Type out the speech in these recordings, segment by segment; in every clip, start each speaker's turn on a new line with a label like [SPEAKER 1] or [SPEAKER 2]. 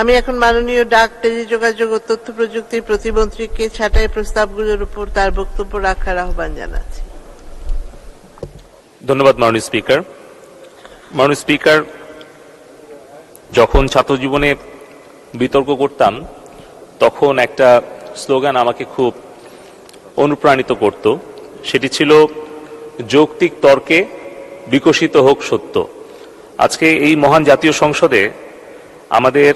[SPEAKER 1] আমি এখন মাননীয় ডাক, টেলিযোগাযোগ ও তথ্য প্রযুক্তির প্রতিমন্ত্রীকে ছাঁটাই প্রস্তাবগুলোর উপর তার বক্তব্য রাখার আহ্বান জানাচ্ছি।
[SPEAKER 2] ধন্যবাদ মাননীয় স্পিকার। মাননীয় স্পিকার, যখন ছাত্র জীবনে বিতর্ক করতাম, তখন একটা স্লোগান আমাকে খুব অনুপ্রাণিত করত। সেটি ছিল, যৌক্তিক তর্কে বিকশিত হোক সত্য। আজকে এই মহান জাতীয় সংসদে আমাদের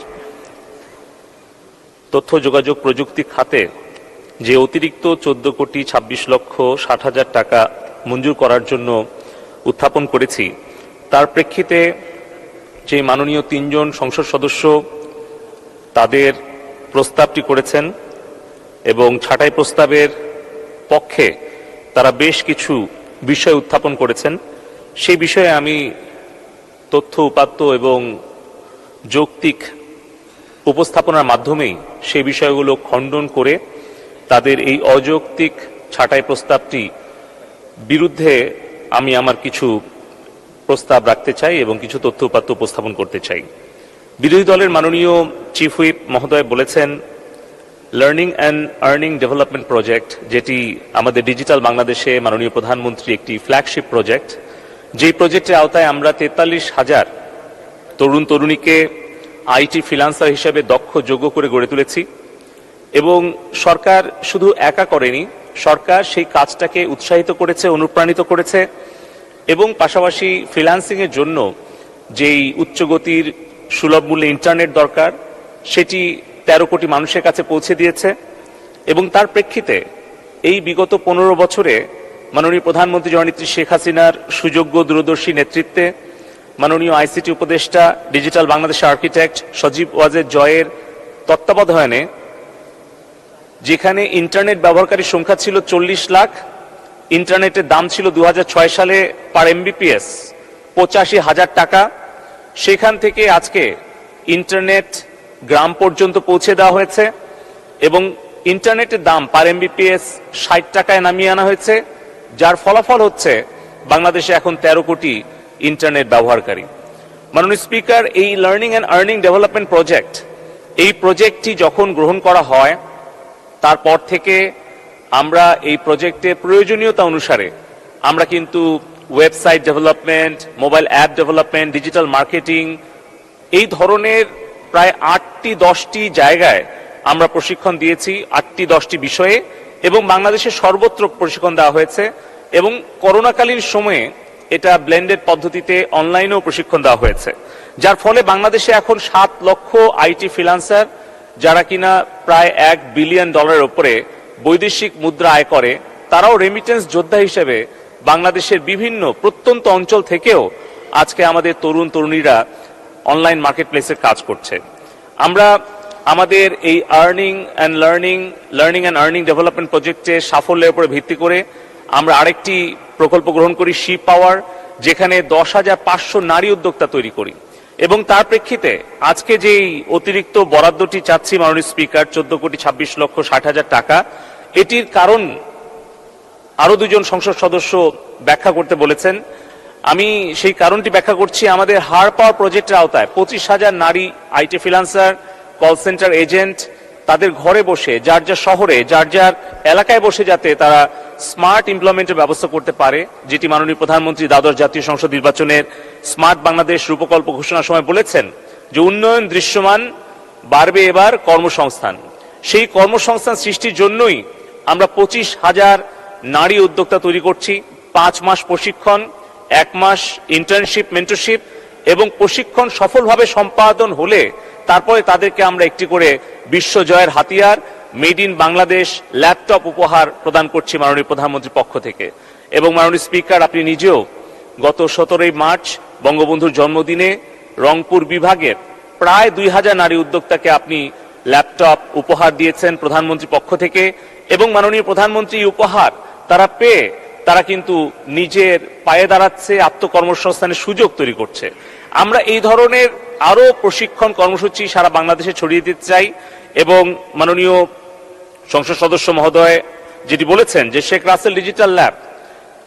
[SPEAKER 2] তথ্য, যোগাযোগ, প্রযুক্তি খাতে যে অতিরিক্ত চোদ্দ কোটি ২৬ লক্ষ ষাট হাজার টাকা মঞ্জুর করার জন্য উত্থাপন করেছি। তার প্রেক্ষিতে যে মাননীয় তিনজন সংসদ সদস্য তাদের প্রস্তাবটি করেছেন এবং ছাঁটাই প্রস্তাবের পক্ষে তারা বেশ কিছু বিষয় উত্থাপন করেছেন। সেই বিষয়ে আমি তথ্য, উপাত্ত এবং যৌক্তিক উপস্থাপনার মাধ্যমেই সেই বিষয়গুলো খণ্ডন করে তাদের এই অযৌক্তিক ছাঁটাই প্রস্তাবটি বিরুদ্ধে আমি আমার কিছু প্রস্তাব রাখতে চাই এবং কিছু তথ্য উপাত্ত উপস্থাপন করতে চাই। বিরোধী দলের মাননীয় চিফ হুইপ মহোদয় বলেছেন learning and earning development project যেটি আমাদের ডিজিটাল বাংলাদেশে মাননীয় প্রধানমন্ত্রী একটি ফ্ল্যাগশিপ প্রজেক্ট যেই প্রজেক্টের আওতায় আমরা তেতাল্লিশ হাজার তরুণ তরুণীকে আইটি ফ্রিলান্সার হিসেবে দক্ষ, যোগ্য করে গড়ে তুলেছি এবং সরকার শুধু একা করেনি, সরকার সেই কাজটাকে উৎসাহিত করেছে, অনুপ্রাণিত করেছে এবং পাশাপাশি ফ্রিল্যান্সিং এর জন্য যেই উচ্চগতির সুলভ মূল্যে ইন্টারনেট দরকার, সেটি তেরো কোটি মানুষের কাছে পৌঁছে দিয়েছে এবং তার প্রেক্ষিতে এই বিগত পনেরো বছরে মাননীয় প্রধানমন্ত্রী জননেত্রী শেখ হাসিনার সুযোগ্য দূরদর্শী নেতৃত্বে মাননীয় আইসিটি উপদেষ্টা, ডিজিটাল বাংলাদেশের আর্কিটেক্ট সজীব ওয়াজের জয়ের তত্ত্বাবধানে, যেখানে ইন্টারনেট ব্যবহারকারীর সংখ্যা ছিল চল্লিশ লাখ, ইন্টারনেটের দাম ছিল দু হাজার ছয় সালে পার এমবিপিএস পঁচাশি হাজার টাকা। সেখান থেকে আজকে ইন্টারনেট গ্রাম পর্যন্ত পৌঁছে দেওয়া হয়েছে এবং ইন্টারনেটের দাম পার এমবিপিএস ষাট টাকায় নামিয়ে আনা হয়েছে, যার ফলাফল হচ্ছে বাংলাদেশে এখন তেরো কোটি ইন্টারনেট ব্যবহারকারী। মাননীয় স্পিকার এই learning and earning development project এই প্রজেক্টটি যখন গ্রহণ করা হয়, তারপর থেকে আমরা এই প্রজেক্টে প্রয়োজনীয়তা অনুসারে আমরা কিন্তু website development mobile app development digital marketing এই ধরনের প্রায় আটটি দশটি জায়গায় আমরা প্রশিক্ষণ দিয়েছি, আটটি দশটি বিষয়ে এবং বাংলাদেশে সর্বত্র প্রশিক্ষণ দেওয়া হয়েছে এবং করোনাকালীন সময়ে এটা ব্লেন্ডেড পদ্ধতিতে অনলাইনেও প্রশিক্ষণ দেওয়া হয়েছে। যার ফলে বাংলাদেশে এখন সাত লক্ষ আইটি ফ্রিলান্সার যারা কিনা প্রায় এক বিলিয়ন ডলারের ওপরে বৈদেশিক মুদ্রা আয় করে, তারাও রেমিটেন্স যোদ্ধা হিসেবে বাংলাদেশের বিভিন্ন প্রত্যন্ত অঞ্চল থেকেও আজকে আমাদের তরুণ তরুণীরা অনলাইন মার্কেট প্লেসের কাজ করছে। আমরা আমাদের এই earning and learning learning and earning development প্রজেক্টে সাফল্যের উপরে ভিত্তি করে আমরা আরেকটি প্রকল্প গ্রহণ করি শি পাওয়ার যেখানে দশ হাজার পাঁচশো নারী উদ্যোক্তা তৈরি করি। এবং তার প্রেক্ষিতে আজকে যেই অতিরিক্ত বরাদ্দটি চাচ্ছি মাননীয় স্পিকার, চোদ্দ কোটি ছাব্বিশ লক্ষ ষাট হাজার টাকা, এটির কারণ আরও দুজন সংসদ সদস্য ব্যাখ্যা করতে বলেছেন। আমি সেই কারণটি ব্যাখ্যা করছি, আমাদের হার পাওয়ার প্রজেক্টের আওতায় পঁচিশ হাজার নারী IT freelancer call centre agent তাদের ঘরে বসে, যার যার শহরে, যার যার এলাকায় বসে যাতে তারা স্মার্ট ইমপ্লয়মেন্টের ব্যবস্থা করতে পারে, যেটি মাননীয় প্রধানমন্ত্রী দ্বাদশ জাতীয় সংসদ নির্বাচনের স্মার্ট বাংলাদেশ রূপকল্প ঘোষণার সময় বলেছেন যে উন্নয়ন দৃশ্যমান, বাড়বে এবার কর্মসংস্থান। সেই কর্মসংস্থান সৃষ্টির জন্যই আমরা পঁচিশ হাজার নারী উদ্যোক্তা তৈরি করছি, পাঁচ মাস প্রশিক্ষণ, এক মাস ইন্টার্নশিপ মেন্টরশিপ এবং প্রশিক্ষণ সফলভাবে সম্পাদন হলে তারপরে তাদেরকে আমরা একটি করে বিশ্বজয়ের হাতিয়ার, মেড ইন বাংলাদেশ ল্যাপটপ উপহার প্রদান করছি মাননীয় প্রধানমন্ত্রীর পক্ষ থেকে। এবং মাননীয় স্পিকার, আপনি নিজেও গত সতেরোই মার্চ বঙ্গবন্ধুর জন্মদিনে রংপুর বিভাগের প্রায় দুই হাজার নারী উদ্যোক্তাকে আপনি ল্যাপটপ উপহার দিয়েছেন প্রধানমন্ত্রী পক্ষ থেকে এবং মাননীয় প্রধানমন্ত্রী উপহার তারা পেয়ে তারা কিন্তু নিজের পায়ে দাঁড়াচ্ছে, আত্মকর্মসংস্থানের সুযোগ তৈরি করছে। আমরা এই ধরনের আরও প্রশিক্ষণ কর্মসূচি সারা বাংলাদেশে ছড়িয়ে দিতে চাই এবং মাননীয় সংসদ সদস্য মহোদয় যেটি বলেছেন যে শেখ রাসেল ডিজিটাল ল্যাব,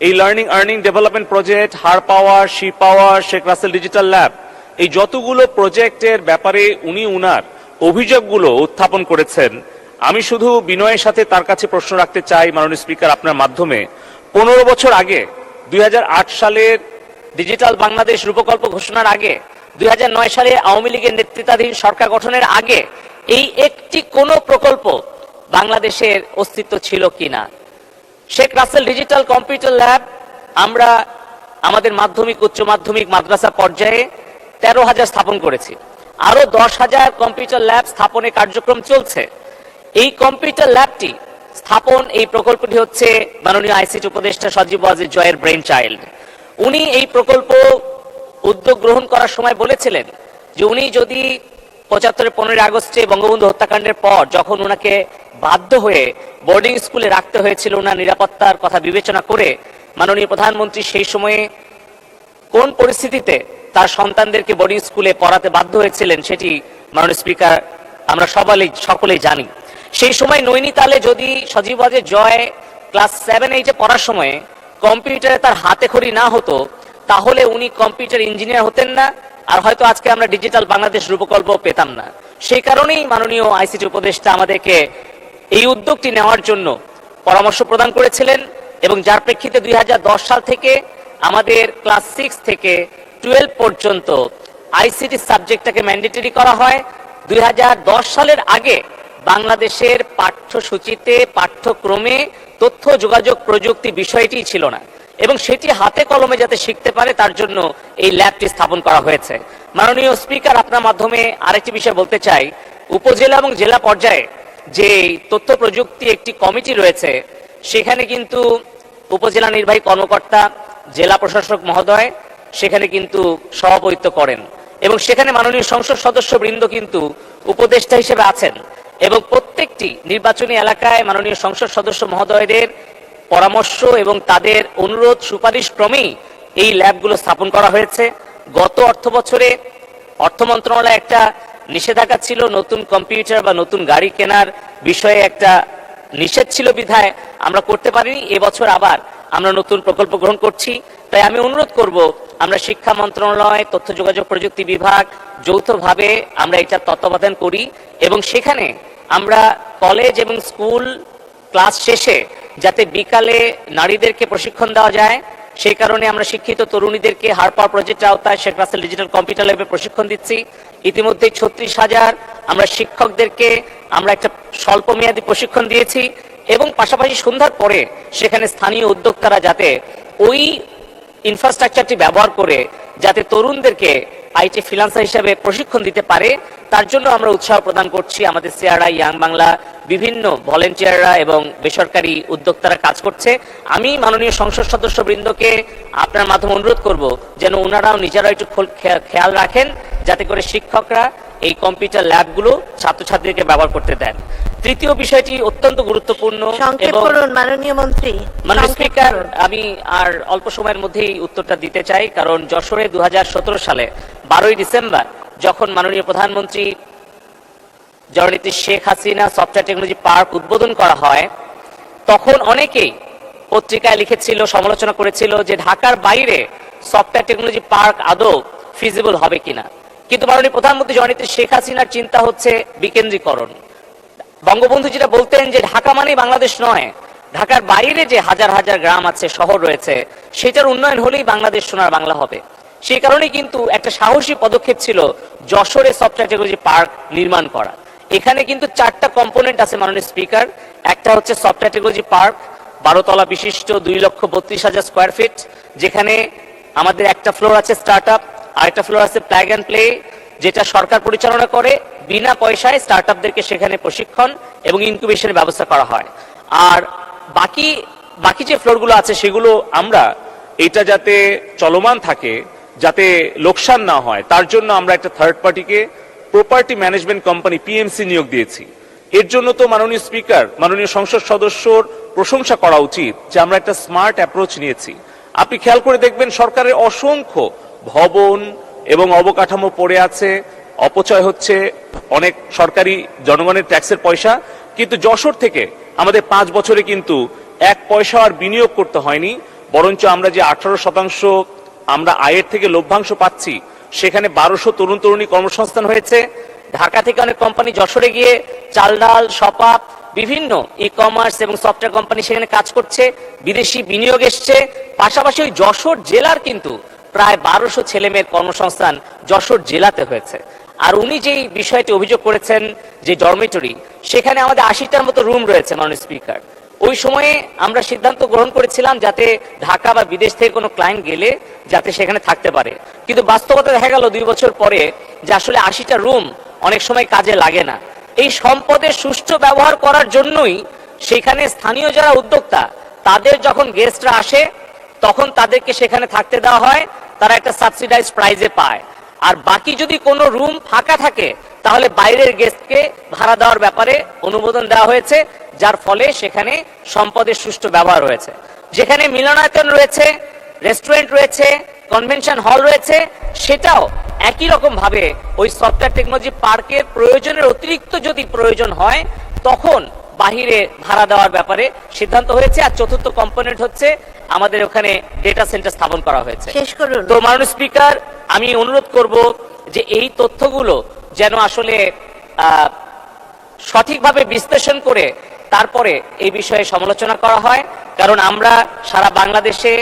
[SPEAKER 2] এই learning, earning, development project, her power, she power, Sheikh Russell digital lab, এই যতগুলো প্রজেক্টের ব্যাপারে উনি উনার
[SPEAKER 3] অভিযোগগুলো উত্থাপন করেছেন, আমি শুধু বিনয়ের সাথে তার কাছে প্রশ্ন রাখতে চাই মাননীয় স্পিকার আপনার মাধ্যমে। পনেরো বছর আগে, দুই হাজার আট সালের
[SPEAKER 2] ডিজিটাল বাংলাদেশ রূপকল্প ঘোষণার আগে, দুই নয় সালে আওয়ামী লীগের নেতৃত্বাধীন সরকার গঠনের আগে, এই একটি কোনো প্রকল্প বাংলাদেশের অস্তিত্ব ছিল কিনা? Sheikh Russell digital computer lab, আমরা আমাদের মাধ্যমিক, উচ্চ মাধ্যমিক, মাদ্রাসা পর্যায়ে তেরো হাজার স্থাপন করেছি। আরও দশ হাজার কম্পিউটার ল্যাব স্থাপনের কার্যক্রম চলছে। এই কম্পিউটার ল্যাবটি স্থাপন এই প্রকল্পটি হচ্ছে মাননীয় আইসিটি উপদেষ্টা সজীব ওয়াজির জয়ের ব্রেন চাইল্ড উনি এই প্রকল্প উদ্যোগ গ্রহণ করার সময় বলেছিলেন যে উনি যদি পঁচাত্তরের পনেরোই আগস্টে বঙ্গবন্ধু হত্যাকাণ্ডের পর যখন ওনাকে বাধ্য হয়ে বোর্ডিং স্কুলে রাখতে হয়েছিল ওনার নিরাপত্তার কথা বিবেচনা করে মাননীয় প্রধানমন্ত্রী সেই সময়ে কোন পরিস্থিতিতে তার সন্তানদেরকে বোর্ডিং স্কুলে পড়াতে বাধ্য হয়েছিলেন সেটি মাননীয় স্পিকার আমরা সবাই সকলেই জানি। সেই সময় নৈনিতালে যদি সজীব ওয়াজের জয় ক্লাস সেভেন এইটে পড়ার সময় কম্পিউটারে তার হাতে খড়ি না হতো, তাহলে উনি কম্পিউটার ইঞ্জিনিয়ার হতেন না, আর হয়তো আজকে আমরা ডিজিটাল বাংলাদেশ রূপকল্প পেতাম না। সেই কারণেই মাননীয় আইসিটি উপদেষ্টা আমাদেরকে এই উদ্যোগটি নেওয়ার জন্য পরামর্শ প্রদান করেছিলেন এবং যার প্রেক্ষিতে দুই হাজার দশ সাল থেকে আমাদের ক্লাস সিক্স থেকে টুয়েলভ পর্যন্ত আইসিটি সাবজেক্টটাকে ম্যান্ডেটরি করা হয়। দুই হাজার দশ সালের আগে বাংলাদেশের পাঠ্যসূচিতে, পাঠ্যক্রমে তথ্য, যোগাযোগ প্রযুক্তি বিষয়টি ছিল না। এবং সেটি হাতে কলমে যাতে শিখতে পারে, তার জন্য এই ল্যাবটি স্থাপন করা হয়েছে। মাননীয় স্পিকার, আপনার মাধ্যমে আরেকটি বিষয় বলতে চাই। উপজেলা এবং জেলা পর্যায়ে যে তথ্য প্রযুক্তি একটি কমিটি রয়েছে, সেখানে কিন্তু উপজেলা নির্বাহী কর্মকর্তা, জেলা প্রশাসক মহোদয় সেখানে কিন্তু সভাপতিত্ব করেন। এবং সেখানে মাননীয় সংসদ সদস্য বৃন্দ কিন্তু উপদেষ্টা হিসেবে আছেন। এবং প্রত্যেকটি নির্বাচনী এলাকায় মাননীয় সংসদ সদস্য মহোদয়দের পরামর্শ এবং তাদের অনুরোধ, সুপারিশ ক্রমেই এই ল্যাবগুলো স্থাপন করা হয়েছে। গত অর্থ বছরে অর্থ মন্ত্রণালয় একটা নিষেধাজ্ঞা ছিল, নতুন কম্পিউটার বা নতুন গাড়ি কেনার বিষয়ে একটা নিষেধ ছিল বিধায় আমরা করতে পারিনি। এবছর আবার আমরা নতুন প্রকল্প গ্রহণ করছি। তাই আমি অনুরোধ করব, আমরা শিক্ষা মন্ত্রণালয়, তথ্য যোগাযোগ প্রযুক্তি বিভাগ যৌথভাবে আমরা এটা তত্ত্বাবধান করি এবং সেখানে আমরা কলেজ এবং স্কুল ক্লাস শেষে যাতে বিকালে নারীদেরকে প্রশিক্ষণ দেওয়া যায়, সেই কারণে আমরা শিক্ষিত তরুণীদেরকে হার পাওয়ার প্রজেক্টের আওতায় শেখ রাসেল ডিজিটাল কম্পিউটার ল্যাবে প্রশিক্ষণ দিচ্ছি। ইতিমধ্যে ছত্রিশ হাজার আমরা শিক্ষকদেরকে আমরা একটা স্বল্প মেয়াদী প্রশিক্ষণ দিয়েছি এবং পাশাপাশি সন্ধ্যার পরে সেখানে স্থানীয় উদ্যোক্তারা যাতে ওই ইনফ্রাস্ট্রাকচারটি ব্যবহার করে যাতে তরুণদেরকে আইটি ফ্রিলান্সার হিসেবে প্রশিক্ষণ দিতে পারে, তার জন্য আমরা উৎসাহ প্রদান করছি আমাদের সিআরআই ইয়াং বাংলা বিভিন্ন ভলেন্টিয়াররা এবং বেসরকারি উদ্যোক্তারা কাজ করছে। আমি মাননীয় সংসদ সদস্য বৃন্দকে আপনার মাধ্যমে অনুরোধ করব যেন ওনারাও নিজেরাও একটু খেয়াল রাখেন, যাতে করে শিক্ষকরা এই কম্পিউটার ল্যাবগুলো ছাত্রছাত্রীদেরকে ব্যবহার করতে দেন। তৃতীয় বিষয়টি অত্যন্ত গুরুত্বপূর্ণ
[SPEAKER 1] মাননীয় মন্ত্রী।
[SPEAKER 2] মানে স্পিকার আমি আর অল্প সময়ের মধ্যেই উত্তরটা দিতে চাই কারণ যশোরে দু সালে বারোই ডিসেম্বর যখন মাননীয় প্রধানমন্ত্রী জননেত্রী Sheikh Hasina software technology park উদ্বোধন করা হয় তখন অনেকেই পত্রিকায় লিখেছিল সমালোচনা করেছিল যে ঢাকার বাইরে সফটওয়্যার টেকনোলজি পার্ক আদৌ ফিজিবল হবে কিনা। কিন্তু মাননীয় প্রধানমন্ত্রী জননেত্রী শেখ হাসিনার চিন্তা হচ্ছে বিকেন্দ্রীকরণ। বঙ্গবন্ধু যেটা বলতেন যে ঢাকা মানেই বাংলাদেশ নয়, ঢাকার বাইরে যে হাজার হাজার গ্রাম আছে, শহর রয়েছে, সেটার উন্নয়ন হলেই বাংলাদেশ সোনার বাংলা হবে। সেই কারণে কিন্তু একটা সাহসী পদক্ষেপ ছিল যশোরে সফটওয়্যার টেকনোলজি পার্ক নির্মাণ করা। এখানে কিন্তু চারটা কম্পোনেন্ট আছে মাননীয় স্পিকার। একটা হচ্ছে সফটওয়্যার টেকনোলজি পার্ক, বারোতলা বিশিষ্ট দুই লক্ষ বত্রিশ হাজার স্কোয়ার ফিট, যেখানে আমাদের একটা ফ্লোর আছে স্টার্ট আরেকটা ফ্লোর আছে প্ল্যাগ অ্যান্ড প্লে যেটা সরকার পরিচালনা করে। বিনা পয়সায় স্টার্ট আপদেরকে সেখানে প্রশিক্ষণ এবং ইনকিউবেশনের ব্যবস্থা করা হয়। আর বাকি বাকি যে ফ্লোরগুলো আছে, সেগুলো
[SPEAKER 3] আমরা এটা যাতে চলমান থাকে, যাতে লোকসান না হয়, তার জন্য আমরা একটা থার্ড পার্টিকে প্রপার্টি ম্যানেজমেন্ট কোম্পানি পিএমসি নিয়োগ দিয়েছি। এর জন্য তো মাননীয় স্পিকার মাননীয় সংসদ সদস্যর প্রশংসা করা উচিত যে আমরা একটা স্মার্ট অ্যাপ্রোচ নিয়েছি। আপনি খেয়াল করে দেখবেন সরকারের অসংখ্য ভবন এবং অবকাঠামো পড়ে আছে। অপচয় হচ্ছে অনেক সরকারি জনগণের ট্যাক্সের পয়সা। কিন্তু যশোর থেকে আমাদের পাঁচ বছরে কিন্তু এক পয়সা আর বিনিয়োগ করতে হয়নি। বরঞ্চ আমরা যে আঠারো শতাংশ আমরা আয়ের থেকে লভ্যাংশ পাচ্ছি, সেখানে বারোশো তরুণ তরুণী কর্মসংস্থান হয়েছে।
[SPEAKER 2] ঢাকা থেকে অনেক কোম্পানি যশোরে গিয়ে চাল ডাল সপাপ বিভিন্ন ই কমার্স এবং সফটওয়্যার কোম্পানি সেখানে কাজ করছে। বিদেশি বিনিয়োগ এসছে। পাশাপাশি ওই যশোর জেলার কিন্তু প্রায় বারোশো ছেলে মেয়ের কর্মসংস্থান যশোর জেলাতে হয়েছে। আর উনি যেই বিষয়টি অভিযোগ করেছেন যে ডরমিটরি সেখানে আমাদের আশিটার মতো রুম রয়েছে মাননীয় স্পিকার ওই সময়ে আমরা সিদ্ধান্ত গ্রহণ করেছিলাম যাতে ঢাকা বা বিদেশ থেকে কোনো ক্লায়েন্ট গেলে যাতে সেখানে থাকতে পারে। কিন্তু বাস্তবতা দেখা গেল দুই বছর পরে যে আসলে আশিটা রুম অনেক সময় কাজে লাগে না। এই সম্পদের সুষ্ঠু ব্যবহার করার জন্যই সেখানে স্থানীয় যারা উদ্যোক্তা, তাদের যখন গেস্টরা আসে তখন তাদেরকে সেখানে থাকতে দেওয়া হয়, তারা একটা সাবসিডাইজ প্রাইজে পায়। আর বাকি যদি কোনো রুম ফাঁকা থাকে, তাহলে বাইরের গেস্টকে ভাড়া দেওয়ার ব্যাপারে অনুমোদন দেওয়া হয়েছে, যার ফলে সেখানে সম্পদের সুষ্ঠু ব্যবহার হয়েছে যেখানে মিলনায়তন রয়েছে রেস্টুরেন্ট রয়েছে কনভেনশন হল রয়েছে, সেটাও একই রকম ভাবে ওই সফটওয়্যার টেকনোলজি পার্কের প্রয়োজনের অতিরিক্ত যদি প্রয়োজন হয়, তখন বাহিরে ভাড়া দেওয়ার ব্যাপারে সিদ্ধান্ত হয়েছে আর চতুর্থ কম্পোনেন্ট হচ্ছে আমাদের ওখানে ডেটা সেন্টার স্থাপন করা হয়েছে।
[SPEAKER 1] শেষ করুন।
[SPEAKER 2] তো মাননীয় স্পিকার আমি অনুরোধ করব যে এই তথ্যগুলো যেন আসলে সঠিকভাবে বিশ্লেষণ করে তারপরে এই বিষয়ে সমালোচনা করা হয়। কারণ আমরা সারা বাংলাদেশে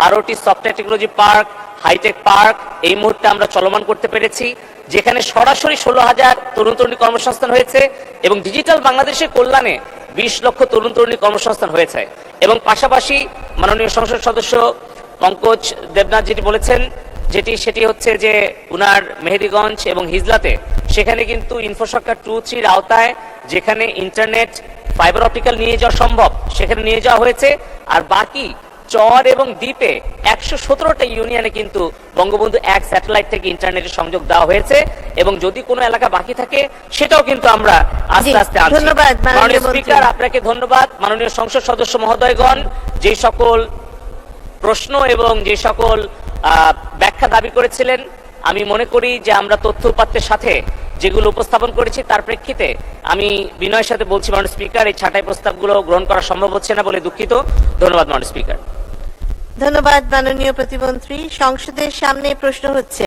[SPEAKER 2] বারোটি software technology park high tech park এই মুহূর্তে আমরা চলমান করতে পেরেছি। যেখানে সরাসরি ষোলো হাজার তরুণ তরুণী কর্মসংস্থান হয়েছে এবং ডিজিটাল বাংলাদেশের কল্যাণে বিশ লক্ষ তরুণ তরুণী কর্মসংস্থান হয়েছে। এবং পাশাপাশি মাননীয় সংসদ সদস্য পঙ্কজ দেবনাথ যেটি বলেছেন, যেটি সেটি হচ্ছে যে উনার মেহেদিগঞ্জ এবং হিজলাতে সেখানে কিন্তু ইনফ্রাস্ট্রাকচার টু থ্রির আওতায় যেখানে ইন্টারনেট, ফাইবার অপটিক্যাল নিয়ে যাওয়া সম্ভব, সেখানে নিয়ে যাওয়া হয়েছে। আর বাকি চর এবং দ্বীপে একশো সতেরোটা ইউনিয়নে কিন্তু বঙ্গবন্ধু এক স্যাটেলাইট থেকে ইন্টারনেটের সংযোগ দেওয়া হয়েছে এবং যদি কোনো এলাকা বাকি থাকে সেটাও কিন্তু আমরা আস্তে আস্তে
[SPEAKER 1] ধন্যবাদ, মাননীয়
[SPEAKER 2] স্পিকার আপনাকে ধন্যবাদ। মাননীয় সংসদ সদস্য মহোদয়গণ যে সকল প্রশ্ন এবং যে সকল আহ, ব্যাখ্যা দাবি করেছিলেন আমি মনে করি যে আমরা তথ্য উপাত্তের সাথে যেগুলো উপস্থাপন করেছি, তার প্রেক্ষিতে আমি বিনয়ের সাথে বলছি, মাননীয় স্পিকার, এই ছাঁটাই প্রস্তাবগুলো গ্রহণ করা সম্ভব হচ্ছে না বলে দুঃখিত। ধন্যবাদ, মাননীয় স্পিকার।
[SPEAKER 1] ধন্যবাদ, মাননীয় প্রতিমন্ত্রী। সংসদের সামনে প্রশ্ন হচ্ছে